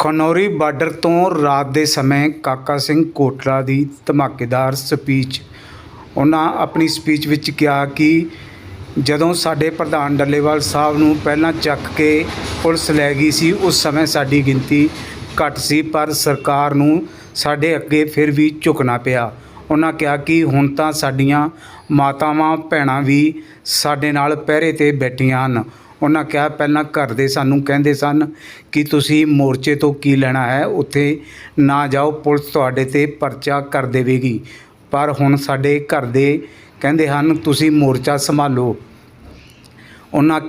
Khanauri border ਤੋਂ ਰਾਤ ਦੇ ਸਮੇਂ ਕਾਕਾ ਸਿੰਘ ਕੋਟਲਾ ਦੀ ਧਮਾਕੇਦਾਰ ਸਪੀਚ। ਉਹਨਾਂ ਆਪਣੀ ਸਪੀਚ ਵਿੱਚ ਕਿਹਾ ਕਿ ਜਦੋਂ ਸਾਡੇ ਪ੍ਰਧਾਨ ਡੱਲੇਵਾਲ ਸਾਹਿਬ ਨੂੰ ਪਹਿਲਾਂ ਚੱਕ ਕੇ ਪੁਲਿਸ ਲੈ ਗਈ ਸੀ, ਉਸ ਸਮੇਂ ਸਾਡੀ ਗਿਣਤੀ ਘੱਟ ਸੀ, ਪਰ ਸਰਕਾਰ ਨੂੰ ਸਾਡੇ ਅੱਗੇ ਫਿਰ ਵੀ ਝੁਕਣਾ ਪਿਆ। ਉਹਨਾਂ ਕਿਹਾ ਕਿ ਹੁਣ ਤਾਂ ਸਾਡੀਆਂ ਮਾਤਾਵਾਂ, ਭੈਣਾਂ ਵੀ ਸਾਡੇ ਨਾਲ ਪਹਿਰੇ ਤੇ ਬੈਠੀਆਂ ਹਨ। ਉਹਨਾਂ ਕਿਹਾ, ਪਹਿਲਾਂ ਘਰ ਦੇ ਸਾਨੂੰ ਕਹਿੰਦੇ ਸਨ ਕਿ ਤੁਸੀਂ ਮੋਰਚੇ ਤੋਂ ਕੀ ਲੈਣਾ ਹੈ, ਉੱਥੇ ਨਾ ਜਾਓ, ਪੁਲਿਸ ਤੁਹਾਡੇ ਤੇ ਪਰਚਾ ਕਰ ਦੇਵੇਗੀ। ਪਰ ਹੁਣ ਸਾਡੇ ਘਰ ਦੇ ਕਹਿੰਦੇ ਹਨ, ਤੁਸੀਂ ਮੋਰਚਾ ਸੰਭਾਲੋ। ਉਹਨਾਂ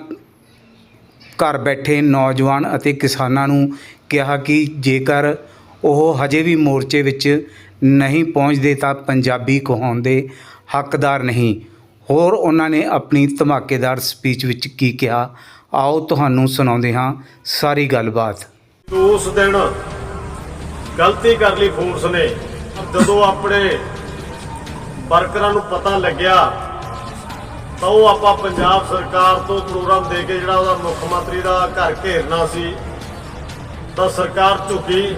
ਘਰ ਬੈਠੇ ਨੌਜਵਾਨ ਅਤੇ ਕਿਸਾਨਾਂ ਨੂੰ ਕਿਹਾ ਕਿ ਜੇਕਰ ਉਹ ਹਜੇ ਵੀ ਮੋਰਚੇ ਵਿੱਚ ਨਹੀਂ ਪਹੁੰਚਦੇ ਤਾਂ ਪੰਜਾਬੀ ਕਹਾਉਣ ਦੇ ਹੱਕਦਾਰ ਨਹੀਂ। ਹੋਰ ਉਹਨਾਂ ਨੇ ਆਪਣੀ ਧਮਾਕੇਦਾਰ ਸਪੀਚ ਵਿੱਚ ਕੀ ਕਿਹਾ, ਆਓ ਤੁਹਾਨੂੰ ਸੁਣਾਉਂਦੇ ਹਾਂ ਸਾਰੀ ਗੱਲਬਾਤ। ਉਸ ਦਿਨ ਗਲਤੀ ਕਰ ਲਈ ਫੋਰਸ ਨੇ। ਜਦੋਂ ਆਪਣੇ ਵਰਕਰਾਂ ਨੂੰ ਪਤਾ ਲੱਗਿਆ, ਤਾਂ ਉਹ ਆਪਾਂ ਪੰਜਾਬ ਸਰਕਾਰ ਤੋਂ ਪ੍ਰੋਗਰਾਮ ਦੇ ਕੇ ਜਿਹੜਾ ਉਹਦਾ ਮੁੱਖ ਮੰਤਰੀ ਦਾ ਘਰ ਘੇਰਨਾ ਸੀ, ਤਾਂ ਸਰਕਾਰ ਝੁਕੀ।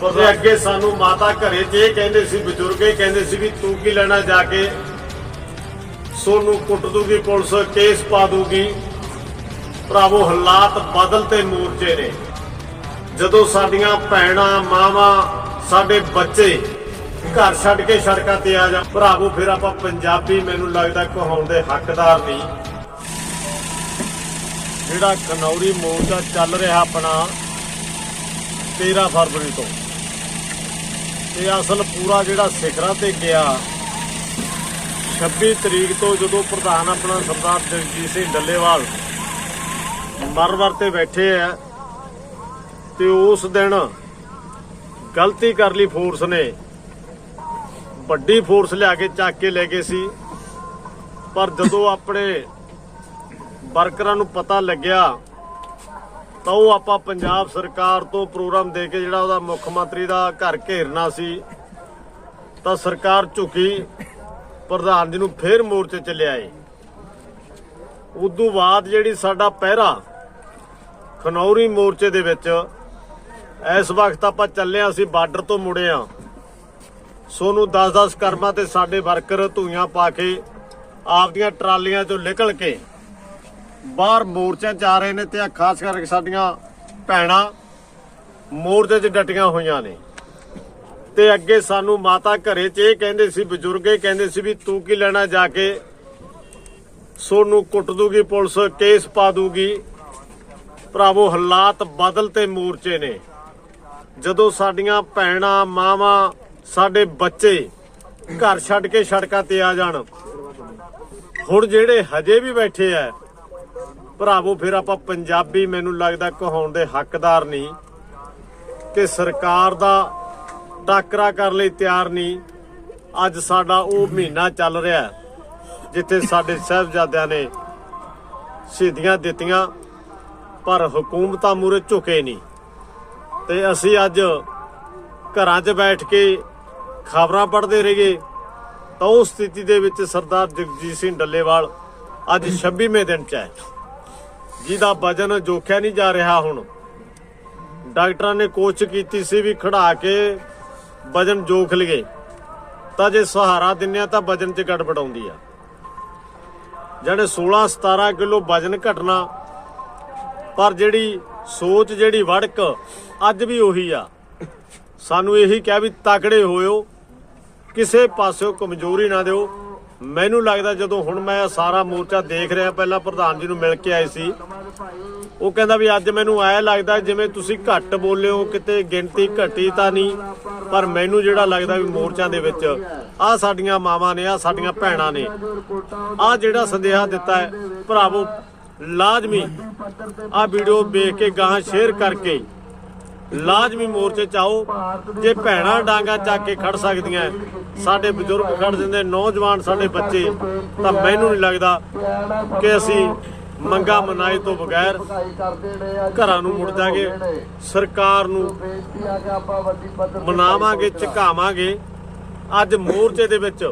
ਪਰ ਅੱਗੇ ਸਾਨੂੰ ਮਾਤਾ ਘਰੇ 'ਚ ਇਹ ਕਹਿੰਦੇ ਸੀ, ਬਜ਼ੁਰਗ ਇਹ ਕਹਿੰਦੇ ਸੀ ਵੀ ਤੂੰ ਕੀ ਲੈਣਾ ਜਾ ਕੇ? ਸੋਨੂੰ ਕੁੱਟ ਦੂਗੀ, ਪੁਲਿਸ ਕੇਸ ਪਾ ਦੂਗੀ। ਭਰਾਵੋ, ਹਾਲਾਤ ਬਦਲ ਤੇ ਮੋਰਚੇ ਨੇ। ਜਦੋਂ ਸਾਡੀਆਂ ਭੈਣਾਂ, ਮਾਵਾਂ, ਸਾਡੇ ਬੱਚੇ ਘਰ ਛੱਡ ਕੇ ਸੜਕਾਂ ਤੇ ਆ ਜਾ ਭਰਾਵੋ, ਫਿਰ ਆਪਾਂ ਪੰਜਾਬੀ ਮੈਨੂੰ ਲੱਗਦਾ ਕਹਾਉਣ ਦੇ ਹੱਕਦਾਰ ਨਹੀਂ। ਜਿਹੜਾ ਕਨੌਰੀ ਮੋਰਚਾ ਚੱਲ ਰਿਹਾ ਆਪਣਾ 13 ਫਰਵਰੀ ਤੋਂ। ਤੇ ਅਸਲ ਪੂਰਾ ਜਿਹੜਾ ਸਿਖਰਾਂ ਤੇ ਗਿਆ 26 ਤਰੀਕ ਤੋਂ ਜਦੋਂ ਪ੍ਰਧਾਨ ਆਪਣਾ ਸਰਦਾਰ ਜਗਜੀਤ ਸਿੰਘ ਡੱਲੇਵਾਲ ਮਰਵਰ ਤੇ ਬੈਠੇ ਆ ਤੇ ਉਸ ਦਿਨ ਗਲਤੀ ਕਰ ਲਈ ਫੋਰਸ ਨੇ। ਵੱਡੀ ਫੋਰਸ ਲਿਆ ਕੇ ਚੱਕ ਕੇ ਲੈ ਗਏ ਸੀ। ਪਰ ਜਦੋਂ ਆਪਣੇ ਵਰਕਰਾਂ ਨੂੰ ਪਤਾ ਲੱਗਿਆ, ਤਾਂ ਉਹ ਆਪਾਂ ਪੰਜਾਬ ਸਰਕਾਰ ਤੋਂ ਪ੍ਰੋਗਰਾਮ ਦੇ ਕੇ ਜਿਹੜਾ ਉਹਦਾ ਮੁੱਖ ਮੰਤਰੀ ਦਾ ਘਰ ਘੇਰਨਾ ਸੀ, ਤਾਂ ਸਰਕਾਰ ਝੁਕੀ। ਪ੍ਰਧਾਨ ਜੀ ਨੂੰ ਫੇਰ ਮੋਰਚੇ ਚ ਲਿਆਏ। ਉਦੋਂ ਬਾਅਦ ਜਿਹੜੀ ਸਾਡਾ ਪਹਿਰਾ ਖਨੌਰੀ ਮੋਰਚੇ ਦੇ ਵਿੱਚ, ਇਸ ਵਕਤ ਆਪਾਂ ਚੱਲੇ ਹਾਂ, ਅਸੀਂ ਬਾਰਡਰ ਤੋਂ ਮੁੜੇ ਆ ਸੋਨੂੰ 10-10 ਕਰਮਾਂ ਤੇ ਸਾਡੇ ਵਰਕਰ ਧੂਈਆਂ ਪਾ ਕੇ ਆਪਦੀਆਂ ਟਰਾਲੀਆਂ ਚੋਂ ਨਿਕਲ ਕੇ ਬਾਹਰ ਮੋਰਚਿਆਂ 'ਚ ਆ ਰਹੇ ਨੇ ਤੇ ਖਾਸ ਕਰਕੇ ਸਾਡੀਆਂ ਭੈਣਾਂ ਮੋਰਚੇ 'ਚ ਡਟੀਆਂ ਹੋਈਆਂ ਨੇ। ਤੇ ਅੱਗੇ ਸਾਨੂੰ ਮਾਤਾ ਘਰੇ 'ਚ ਇਹ ਕਹਿੰਦੇ ਸੀ, ਬਜ਼ੁਰਗ ਇਹ ਕਹਿੰਦੇ ਸੀ ਵੀ ਤੂੰ ਕੀ ਲੈਣਾ ਜਾ ਕੇ? ਸੋਨੂੰ ਕੁੱਟ ਦੂਗੀ ਪੁਲਿਸ, ਕੇਸ ਪਾ ਦੂਗੀ। ਭਰਾਵੋ, ਹਾਲਾਤ ਬਦਲ ਤੇ ਮੋਰਚੇ ਨੇ। ਜਦੋਂ ਸਾਡੀਆਂ ਭੈਣਾਂ, ਮਾਵਾਂ, ਸਾਡੇ ਬੱਚੇ ਘਰ ਛੱਡ ਕੇ ਸੜਕਾਂ ਤੇ ਆ ਜਾਣ, ਹੁਣ ਜਿਹੜੇ ਹਜੇ ਵੀ ਬੈਠੇ ਆ ਭਰਾਵੋ, ਫਿਰ ਆਪਾਂ ਪੰਜਾਬੀ ਮੈਨੂੰ ਲੱਗਦਾ ਕਹਾਉਣ ਦੇ ਹੱਕਦਾਰ ਨਹੀਂ ਕਿ ਸਰਕਾਰ ਦਾ ਟਾਕਰਾ ਕਰਨ ਲਈ ਤਿਆਰ ਨਹੀਂ। ਅੱਜ ਸਾਡਾ ਉਹ ਮਹੀਨਾ ਚੱਲ ਰਿਹਾ ਜਿੱਥੇ ਸਾਡੇ ਸਾਹਿਬਜ਼ਾਦਿਆਂ ਨੇ ਸ਼ਹੀਦੀਆਂ ਦਿੱਤੀਆਂ, ਪਰ ਹਕੂਮਤਾਂ ਮੂਰੇ ਝੁਕੇ ਨਹੀਂ। ਤੇ ਅਸੀਂ ਅੱਜ ਘਰਾਂ 'ਚ ਬੈਠ ਕੇ ਖਬਰਾਂ ਪੜ੍ਹਦੇ ਰਹੀਏ, ਤਾਂ ਉਸ ਸਥਿਤੀ ਦੇ ਵਿੱਚ ਸਰਦਾਰ ਜਗਜੀਤ ਸਿੰਘ ਡੱਲੇਵਾਲ ਅੱਜ 26ਵੇਂ ਦਿਨ 'ਚ ਹੈ। ਜਿਹਦਾ ਵਜਨ ਜੋਖਿਆ ਨਹੀਂ ਜਾ ਰਿਹਾ ਹੁਣ। ਡਾਕਟਰਾਂ ਨੇ ਕੋਸ਼ਿਸ਼ ਕੀਤੀ ਸੀ ਵੀ ਖੜਾ ਕੇ ਵਜਨ ਜੋਖ ਲਈਏ, ਤਾਂ ਜੇ ਸਹਾਰਾ ਦਿੰਨੇ ਆ ਤਾਂ ਵਜਨ 'ਚ ਗੜਬੜ ਆਉਂਦੀ ਆ। ਜਿਹੜੇ 16 17 ਕਿਲੋ ਵਜਨ ਘਟਣਾ, ਪਰ ਜਿਹੜੀ ਸੋਚ ਜਿਹੜੀ ਵੜਕ ਅੱਜ ਵੀ ਉਹੀ ਆ। ਸਾਨੂੰ ਇਹੀ ਕਿਹਾ ਵੀ ਤਕੜੇ ਹੋਇਓ, ਕਿਸੇ ਪਾਸਿਓ ਕਮਜ਼ੋਰੀ ਨਾ ਦਿਓ। ਮੈਨੂੰ ਲੱਗਦਾ ਜਦੋਂ ਹੁਣ ਮੈਂ ਸਾਰਾ ਮੋਰਚਾ ਦੇਖ ਰਿਹਾ, ਪਹਿਲਾਂ ਪ੍ਰਧਾਨ ਜੀ ਨੂੰ ਮਿਲ ਕੇ ਆਏ ਸੀ ਉਹ ਕਹਿੰਦਾ ਵੀ ਅੱਜ ਮੈਨੂੰ ਐ ਲੱਗਦਾ ਜਿਵੇਂ ਤੁਸੀਂ ਘੱਟ ਬੋਲੇ ਹੋ ਕਿਤੇ ਗਿਣਤੀ ਘਟੀ ਤਾਂ ਨਹੀਂ, ਪਰ ਮੈਨੂੰ ਜਿਹੜਾ ਲੱਗਦਾ ਵੀ ਮੋਰਚਾ ਦੇ ਵਿੱਚ ਆਹ ਸਾਡੀਆਂ ਮਾਵਾਂ ਨੇ, ਆਹ ਸਾਡੀਆਂ ਭੈਣਾਂ ਨੇ, ਆਹ ਜਿਹੜਾ ਸੰਦੇਹਾ ਦਿੱਤਾ ਹੈ, ਭਰਾਵੋ, ਲਾਜ਼ਮੀ ਆਹ ਵੀਡੀਓ ਵੇਖ ਕੇ ਗਾਹਾਂ ਸ਼ੇਅਰ ਕਰਕੇ ਲਾਜ਼ਮੀ ਮੋਰਚੇ ਚ ਆਓ। ਜੇ ਭੈਣਾਂ ਡਾਂਗਾ ਚੱਕ ਕੇ ਖੜ ਸਕਦੀਆਂ, ਸਾਡੇ ਬਜ਼ੁਰਗ ਖੜ ਜਾਂਦੇ, ਨੌਜਵਾਨ ਸਾਡੇ ਬੱਚੇ, ਤਾਂ ਮੈਨੂੰ ਨਹੀਂ ਲੱਗਦਾ ਕਿ ਅਸੀਂ ਮੰਗਾ ਮਨਾਈ ਤੋਂ ਬਗੈਰ ਘਰਾਂ ਨੂੰ ਮੁੜ ਜਾਗੇ। ਸਰਕਾਰ ਨੂੰ ਮਨਾਵਾਂਗੇ, ਝੁਕਾਵਾਂਗੇ। ਅੱਜ ਮੋਰਚੇ ਦੇ ਵਿੱਚ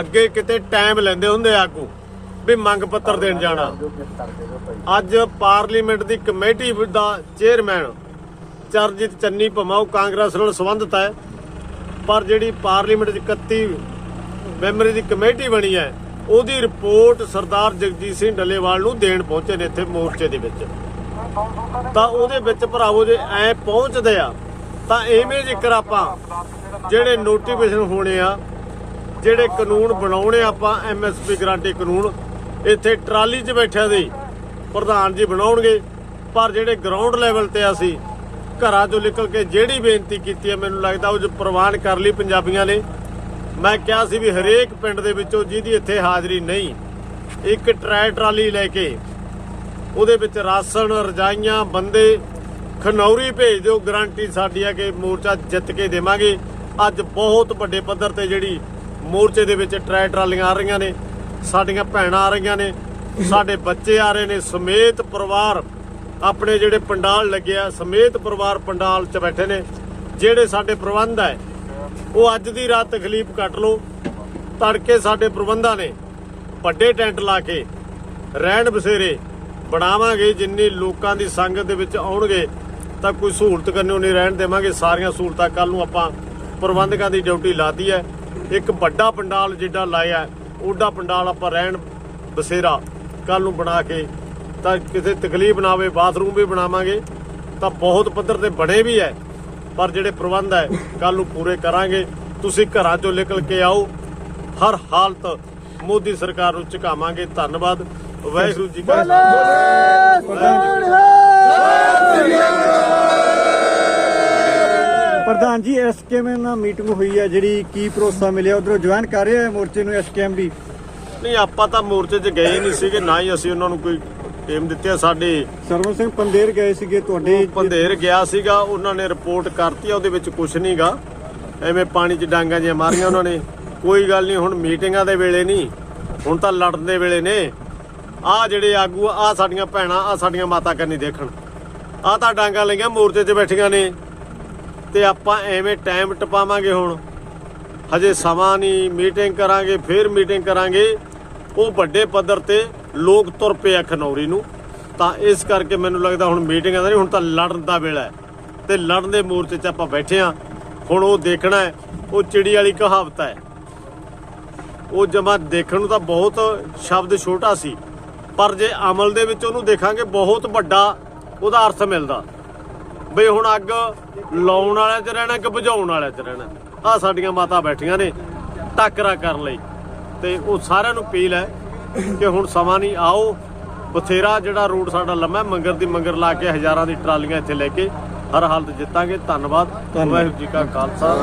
ਅੱਗੇ ਕਿਤੇ ਟਾਈਮ ਲੈਂਦੇ ਹੁੰਦੇ ਆਗੂ ਵੀ ਮੰਗ ਪੱਤਰ ਦੇਣ ਜਾਣਾ। ਅੱਜ ਪਾਰਲੀਮੈਂਟ ਦੀ ਕਮੇਟੀ ਦਾ ਚੇਅਰਮੈਨ ਚਰਨਜੀਤ ਚੰਨੀ ਭਮਾ ਉਹ ਕਾਂਗਰਸ ਨਾਲ ਸੰਬੰਧਿਤ ਹੈ। ਪਰ ਜਿਹੜੀ ਪਾਰਲੀਮੈਂਟ 'ਚ 31 ਮੈਂਬਰੀ ਦੀ ਕਮੇਟੀ ਬਣੀ ਹੈ ਉਹਦੀ ਰਿਪੋਰਟ ਸਰਦਾਰ ਜਗਜੀਤ ਸਿੰਘ ਡੱਲੇਵਾਲ ਨੂੰ ਦੇਣ ਪਹੁੰਚੇ ਨੇ ਇੱਥੇ ਮੋਰਚੇ ਦੇ ਵਿੱਚ। ਤਾਂ ਉਹਦੇ ਵਿੱਚ ਭਰਾਵੋ ਜੇ ਐ ਪਹੁੰਚਦੇ ਆ, ਤਾਂ ਐਵੇਂ ਜ਼ਿਕਰ ਆਪਾਂ ਜਿਹੜੇ ਨੋਟੀਫਿਕੇਸ਼ਨ ਹੋਣੇ ਆ, ਜਿਹੜੇ ਕਾਨੂੰਨ ਬਣਾਉਣੇ ਆਪਾਂ ਐਮਐਸਪੀ ਗਰੰਟੀ ਕਾਨੂੰਨ, ਇੱਥੇ ਟਰਾਲੀ 'ਚ ਬੈਠਿਆਂ ਦੇ ਪ੍ਰਧਾਨ ਜੀ ਬਣਾਉਣਗੇ, ਪਰ ਜਿਹੜੇ ਗਰਾਊਂਡ ਲੈਵਲ ਤੇ ਅਸੀਂ ਘਰਾਂ ਚੋਂ ਨਿਕਲ ਕੇ ਜਿਹੜੀ ਬੇਨਤੀ ਕੀਤੀ ਹੈ, ਮੈਨੂੰ ਲੱਗਦਾ ਉਹ ਜੋ ਪ੍ਰਵਾਨ ਕਰ ਲਈ ਪੰਜਾਬੀਆਂ ਨੇ। ਮੈਂ ਕਿਹਾ ਸੀ ਵੀ ਹਰੇਕ ਪਿੰਡ ਦੇ ਵਿੱਚੋਂ ਜਿਹਦੀ ਇੱਥੇ ਹਾਜ਼ਰੀ ਨਹੀਂ, ਇੱਕ ਟਰੈ ਟਰਾਲੀ ਲੈ ਕੇ ਉਹਦੇ ਵਿੱਚ ਰਾਸ਼ਨ, ਰਜਾਈਆਂ, ਬੰਦੇ ਖਨੌਰੀ ਭੇਜ ਦਿਓ, ਗਰੰਟੀ ਸਾਡੀ ਆ ਕਿ ਮੋਰਚਾ ਜਿੱਤ ਕੇ ਦੇਵਾਂਗੇ। ਅੱਜ ਬਹੁਤ ਵੱਡੇ ਪੱਧਰ ਤੇ ਜਿਹੜੀ ਮੋਰਚੇ ਦੇ ਵਿੱਚ ਟਰੈ ਟਰਾਲੀਆਂ ਆ ਰਹੀਆਂ ਨੇ, ਸਾਡੀਆਂ ਭੈਣਾਂ ਆ ਰਹੀਆਂ ਨੇ, ਸਾਡੇ ਬੱਚੇ ਆ ਰਹੇ ਨੇ, ਸਮੇਤ ਪਰਿਵਾਰ ਆਪਣੇ ਜਿਹੜੇ ਪੰਡਾਲ ਲੱਗਿਆ ਸਮੇਤ ਪਰਿਵਾਰ ਪੰਡਾਲ 'ਚ ਬੈਠੇ ਨੇ, ਜਿਹੜੇ ਸਾਡੇ ਪ੍ਰਬੰਧ ਹੈ ਉਹ ਅੱਜ ਦੀ ਰਾਤ ਤਕਲੀਫ ਕੱਟ ਲਓ। ਤੜਕੇ ਸਾਡੇ ਪ੍ਰਬੰਧਾਂ ਨੇ ਵੱਡੇ ਟੈਂਟ ਲਾ ਕੇ ਰਹਿਣ ਬਸੇਰੇ ਬਣਾਵਾਂਗੇ। ਜਿੰਨੀ ਲੋਕਾਂ ਦੀ ਸੰਗਤ ਦੇ ਵਿੱਚ ਆਉਣਗੇ ਤਾਂ ਕੋਈ ਸਹੂਲਤ ਕਰਨੋਂ ਨਹੀਂ ਰਹਿਣ ਦੇਵਾਂਗੇ। ਸਾਰੀਆਂ ਸਹੂਲਤਾਂ ਕੱਲ ਨੂੰ ਆਪਾਂ ਪ੍ਰਬੰਧਕਾਂ ਦੀ ਡਿਊਟੀ ਲਾਤੀ ਹੈ ਇੱਕ ਵੱਡਾ ਪੰਡਾਲ ਜਿੱਡਾ ਲਾਇਆ ਹੈ, ਓਡਾ ਪੰਡਾਲ ਆਪਾਂ ਰਹਿਣ ਬਸੇਰਾ ਕੱਲ ਨੂੰ ਬਣਾ ਕੇ ਤਾਂ ਕਿਸੇ ਤਕਲੀਫ ਨਾ ਆਵੇ ਬਾਥਰੂਮ ਵੀ ਬਣਾਵਾਂਗੇ। ਤਾਂ ਬਹੁਤ ਪੱਧਰ ਤੇ ਬਣੇ ਵੀ ਹੈ। ਪਰ ਜਿਹੜੇ ਪ੍ਰਬੰਧ ਹੈ ਕੱਲ ਨੂੰ ਪੂਰੇ ਕਰਾਂਗੇ। ਤੁਸੀਂ ਘਰਾਂ ਚੋਂ ਨਿਕਲ ਕੇ ਆਓ। ਹਰ ਹਾਲਤ ਮੋਦੀ ਸਰਕਾਰ ਨੂੰ ਝੁਕਾਵਾਂਗੇ। ਧੰਨਵਾਦ। ਵਾਹਿਗੁਰੂ ਜੀ ਕਾ ਪ੍ਰਧਾਨ ਜੀ। ਐਸਕੇਐਮ ਨਾਲ ਮੀਟਿੰਗ ਹੋਈ ਹੈ? ਜਿਹੜੀ ਕੀ ਭਰੋਸਾ ਮਿਲਿਆ? ਉਧਰੋਂ ਜੁਆਇਨ ਕਰ ਰਹੇ ਆ ਮੋਰਚੇ ਨੂੰ ਐਸਕੇਐਮ ਵੀ ਨਹੀਂ ਆਪਾਂ ਤਾਂ ਮੋਰਚੇ 'ਚ ਗਏ ਨਹੀਂ ਸੀਗੇ। ਨਾ ਹੀ ਅਸੀਂ ਉਹਨਾਂ ਨੂੰ ਕੋਈ ਟੀਮ ਦਿੱਤੀ ਆ ਸਾਡੇ। ਸਰਵਨ ਸਿੰਘ ਪੰਦੇਰ ਗਏ ਸੀਗੇ ਤੁਹਾਡੇ ਪੰਧੇਰ ਗਿਆ ਸੀਗਾ ਉਹਨਾਂ ਨੇ ਰਿਪੋਰਟ ਕਰਤੀ ਆ ਉਹਦੇ ਵਿੱਚ ਕੁਝ ਨਹੀਂਗਾ ਐਵੇਂ ਪਾਣੀ 'ਚ ਡਾਂਗਾਂ ਜਿਹੀਆਂ ਮਾਰੀਆਂ ਉਹਨਾਂ ਨੇ। ਕੋਈ ਗੱਲ ਨਹੀਂ ਹੁਣ ਮੀਟਿੰਗਾਂ ਦੇ ਵੇਲੇ ਨਹੀਂ ਹੁਣ ਤਾਂ ਲੜਨ ਦੇ ਵੇਲੇ ਨੇ। ਆ ਜਿਹੜੇ ਆਗੂ ਆ ਸਾਡੀਆਂ ਭੈਣਾਂ ਆ ਸਾਡੀਆਂ ਮਾਤਾ ਕਰਨੀ ਦੇਖਣ। ਆ ਤਾਂ ਡਾਂਗਾਂ ਲਈਆਂ ਮੋਰਚੇ 'ਚ ਬੈਠੀਆਂ ਨੇ। ਤੇ ਆਪਾਂ ਐਵੇਂ ਟਾਈਮ ਟਪਾਵਾਂਗੇ ਹੁਣ। ਹਜੇ ਸਮਾਂ ਨਹੀਂ ਮੀਟਿੰਗ ਕਰਾਂਗੇ ਫਿਰ ਮੀਟਿੰਗ ਕਰਾਂਗੇ। ਉਹ ਵੱਡੇ ਪੱਧਰ ਤੇ ਲੋਕ ਤੁਰ ਪਏ ਆ ਖਨੌਰੀ ਨੂੰ। ਤਾਂ ਇਸ ਕਰਕੇ ਮੈਨੂੰ ਲੱਗਦਾ ਹੁਣ ਮੀਟਿੰਗਾਂ ਦਾ ਨਹੀਂ, ਹੁਣ ਤਾਂ ਲੜਨ ਦਾ ਵੇਲਾ ਹੈ। ਤੇ ਲੜਨ ਦੇ ਮੋਰਚੇ 'ਚ ਆਪਾਂ ਬੈਠੇ ਆ ਹੁਣ ਉਹ ਦੇਖਣਾ ਹੈ, ਉਹ ਚਿੜੀ ਵਾਲੀ ਕਹਾਵਤ ਹੈ। ਉਹ ਜਮਾ ਦੇਖਣ ਨੂੰ ਤਾਂ ਬਹੁਤ ਸ਼ਬਦ ਛੋਟਾ ਸੀ। ਪਰ ਜੇ ਅਮਲ ਦੇ ਵਿੱਚ ਉਹਨੂੰ ਦੇਖਾਂਗੇ, ਬਹੁਤ ਵੱਡਾ ਉਹਦਾ ਅਰਥ ਮਿਲਦਾ। ਬਈ ਹੁਣ ਅੱਗ ਲਾਉਣ ਵਾਲਿਆਂ 'ਚ ਰਹਿਣਾ, ਕਿ ਬੁਝਾਉਣ ਵਾਲਿਆਂ 'ਚ ਰਹਿਣਾ? ਆ ਸਾਡੀਆਂ ਮਾਤਾ ਬੈਠੀਆਂ ਨੇ, ਟੱਕਰਾ ਕਰਨ ਲਈ। ਤੇ ਉਹ ਸਾਰਿਆਂ ਨੂੰ ਅਪੀਲ ਹੈ ਕਿ ਹੁਣ ਸਮਾਂ ਨਹੀਂ ਆਓ। ਬਥੇਰਾ ਜਿਹੜਾ ਰੂਟ ਸਾਡਾ ਲੰਮਾ ਮੰਗਰ ਦੀ ਮੰਗਰ ਲਾ ਕੇ ਹਜ਼ਾਰਾਂ ਦੀ ਟਰਾਲੀਆਂ ਇੱਥੇ ਲੈ ਕੇ ਹਰ ਹਾਲਤ ਜਿੱਤਾਂਗੇ। ਧੰਨਵਾਦ। ਵਾਹਿਗੁਰੂ ਜੀ ਕਾ ਖਾਲਸਾ।